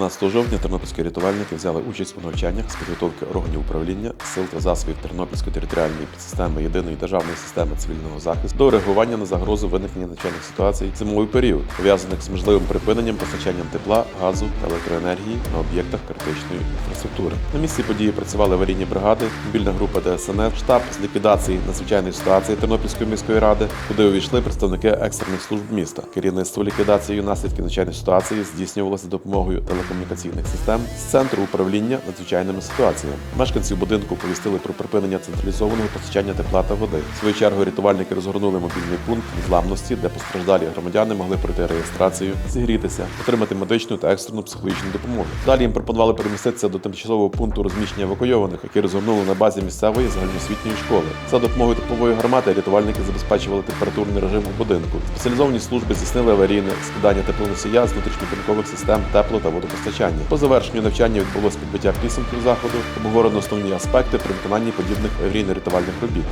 13 жовтня тернопільські рятувальники взяли участь у навчаннях з підготовки органів управління сил та засобів Тернопільської територіальної підсистеми єдиної державної системи цивільного захисту до реагування на загрозу виникнення надзвичайних ситуацій зимовий період, пов'язаних з можливим припиненням постачанням тепла, газу та електроенергії на об'єктах критичної інфраструктури. На місці події працювали аварійні бригади, мобільна група ДСНС, штаб з ліквідації надзвичайної ситуації Тернопільської міської ради, куди увійшли представники екстрених служб міста. Керівництво ліквідацією наслідків надзвичайної ситуації здійснювалося допомогою телекомунікаційних систем з центру управління надзвичайними ситуаціями. Мешканці будинку повістили про припинення централізованого постачання тепла та води. В свою чергу рятувальники розгорнули мобільний пункт незламності, де постраждалі громадяни могли пройти реєстрацію, зігрітися, отримати медичну та екстрену психологічну допомогу. Далі їм пропонували переміститися до тимчасового пункту розміщення евакуйованих, які розгорнули на базі місцевої загальноосвітньої школи. За допомогою теплової гармати рятувальники забезпечували температурний режим у будинку. Спеціалізовані служби здійснили аварійне скидання теплоносія з внутрішньобудинкових систем тепло та водопостачання. По завершенню навчання відбулось підбиття підсумків заходу, обговорено основні аспекти при виконанні подібних аварійно-рятувальних робіт.